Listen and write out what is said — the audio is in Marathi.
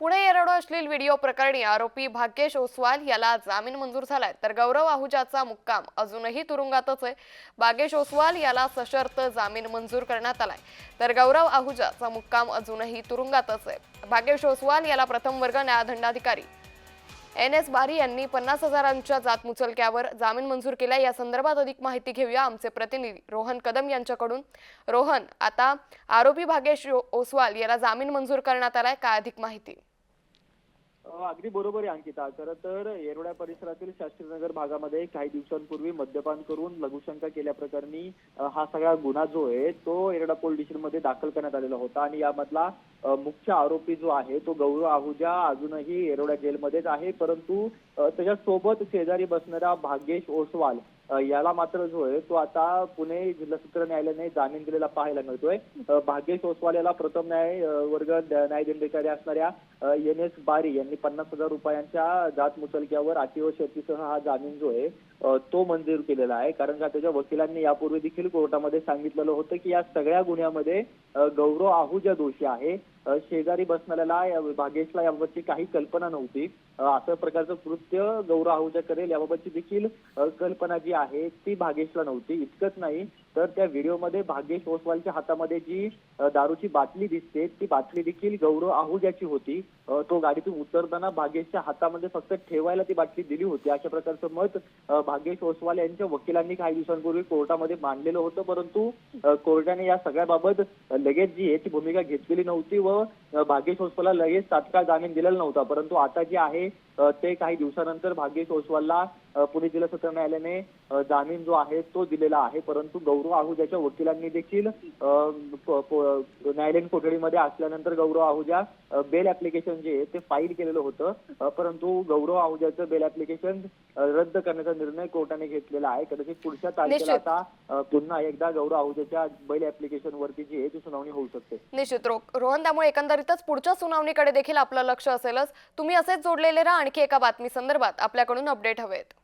पुणे येरडो अश्लील व्हिडिओ प्रकरणी आरोपी भाग्येश ओसवाल याला जामीन मंजूर झालाय. तर गौरव आहुजाचा मुक्काम अजूनही तुरुंगातच आहे. भाग्येश ओसवाल याला सशर्त जामीन मंजूर करण्यात आलाय. तर गौरव आहुजाचा मुक्काम अजूनही तुरुंगातच आहे. भाग्येश ओसवाल याला प्रथम वर्ग न्यायदंडाधिकारी. एन एस बारी यांनी पन्नास हजारांच्या जात मुचलक्यावर जामीन मंजूर केला या संदर्भात अधिक माहिती घेऊया आमचे प्रतिनिधी रोहन कदम यांच्याकडून. रोहन आता आरोपी भागेश ओसवाल याला जामीन मंजूर करण्यात आलाय. काय अधिक माहिती? अगदी बरोबर आहे अंकिता. खरं तर येरवड्या परिसरातील शास्त्रीनगर भागामध्ये काही दिवसांपूर्वी मद्यपान करून लघुशंका केल्याप्रकरणी हा सगळा गुन्हा जो आहे तो येरवडा पोलीस स्टेशनमध्ये दाखल करण्यात आलेला होता. आणि यामधला मुख्य आरोपी जो आहे तो गौरव आहुजा अजूनही येरवड्या जेलमध्येच आहे. परंतु त्याच्यासोबत शेजारी बसणारा भाग्येश ओसवाल याला मात्र जो आहे तो आता पुणे जिल्हा सत्र न्यायालयाने जामीन दिलेला पाहायला मिळतोय. भाग्येश ओसवाल याला प्रथम न्याय वर्ग द- न्यायदंडाधिकारी असणाऱ्या एन एस बारी यांनी पन्नास हजार रुपयांच्या जात मुचलक्यावर अतिव व हा जामीन जो आहे तो मंजूर केलेला आहे. कारण का त्याच्या वकिलांनी यापूर्वी देखील कोर्टामध्ये सांगितलेलं होतं की या सगळ्या गुन्ह्यामध्ये गौरव आहुजा दोषी आहे. शेजारी बसणाऱ्याला भागेशला याबाबतची काही कल्पना नव्हती. असं प्रकारचं कृत्य गौरव आहुजा करेल याबाबतची देखील कल्पना जी आहे ती भागेशला नव्हती. इतकंच नाही तर त्या व्हिडिओमध्ये भागेश ओसवालच्या हातामध्ये जी दारूची बाटली दिसते ती बाटली देखील गौरव आहुजाची होती. तो गाडीतून उतरताना भागेशच्या हातामध्ये फक्त ठेवायला ती बाटली दिली होती. अशा प्रकारचं मत भागेश ओसवाल यांच्या वकिलांनी काही दिवसांपूर्वी कोर्टामध्ये मांडलेलं होतं. परंतु कोर्टाने या सगळ्याबाबत लगेच जी आहे ती भूमिका घेतलेली नव्हती व अ, भाग्येश ओसवालला लगेच तात्काळ जामीन दिलेला नव्हता. परंतु आता जे आहे ते काही दिवसानंतर भाग्येश ओसवालला पुणे जिल्हा सत्र न्यायालयाने जामीन जो आहे तो दिलेला आहे. परंतु गौरव आहुजाच्या वकिलांनी देखील न्यायालयीन कोठडीमध्ये असल्यानंतर गौरव आहुजा बेल ऍप्लिकेशन जे आहे ते फाईल केलेलं होतं. परंतु गौरव आहुजाचं बेल ऍप्लिकेशन रद्द करण्याचा निर्णय कोर्टाने घेतलेला आहे. कदाचित पुढच्या तारखेला. आता पुन्हा एकदा गौरव आहुजाच्या बेल ऍप्लिकेशन वरती जी आहे ती सुनावणी होऊ शकते. निश्चित. रोहन त्यामुळे एकंदरीतच पुढच्या सुनावणीकडे देखील आपलं लक्ष असेलच. तुम्ही असेच जोडलेले राहा आणखी एका बातमी संदर्भात. आपल्याकडून अपडेट हवेत.